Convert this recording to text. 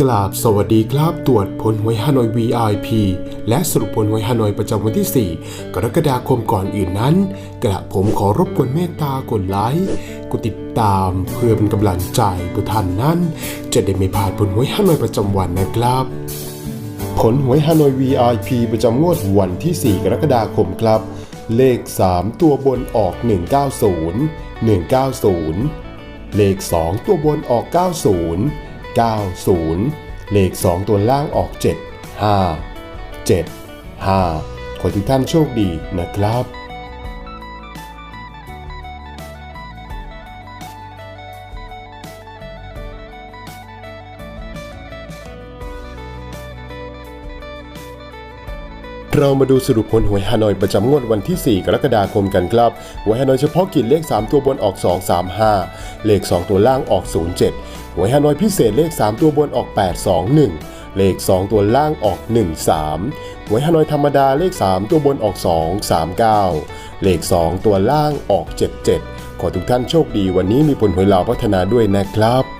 กราบสวัสดีครับตรวจผลหวยฮานอย VIP และสรุปผลหวยฮานอยประจำวันที่ 4 กรกฎาคมก่อนอื่นนั้น กระผมขอรบกวนเมตตากดไลค์กดติดตามเพื่อเป็นกำลังใจเพื่อท่านนั้น จะได้ไม่พลาดผลหวยฮานอยประจำวันนะครับ ผลหวยฮานอย VIP ประจำงวดวันที่ 4 กรกฎาคมครับ เลข 3 ตัวบนออก 190 190 เลข 2 ตัวบนออก 90 90 เลข 2 ตัวล่างออก 7 5 7 5 ขอทุกท่านโชคดีนะครับ เรามาดูสรุปผลหวยฮานอยประจำงวดวันที่ 4 กรกฎาคมกันครับหวยฮานอยเฉพาะกิจเลข 3 ตัวบนออก 235 เลข 2 ตัวล่างออก 07 หวยฮานอยพิเศษเลข 3 ตัวบนออก 821 เลข 2 ตัวล่างออก 13 หวยฮานอยธรรมดาเลข 3 ตัวบนออก 239 เลข 2 ตัวล่างออก 77 ขอทุกท่านโชคดีวันนี้มีผลหวยลาวพัฒนาด้วยนะครับ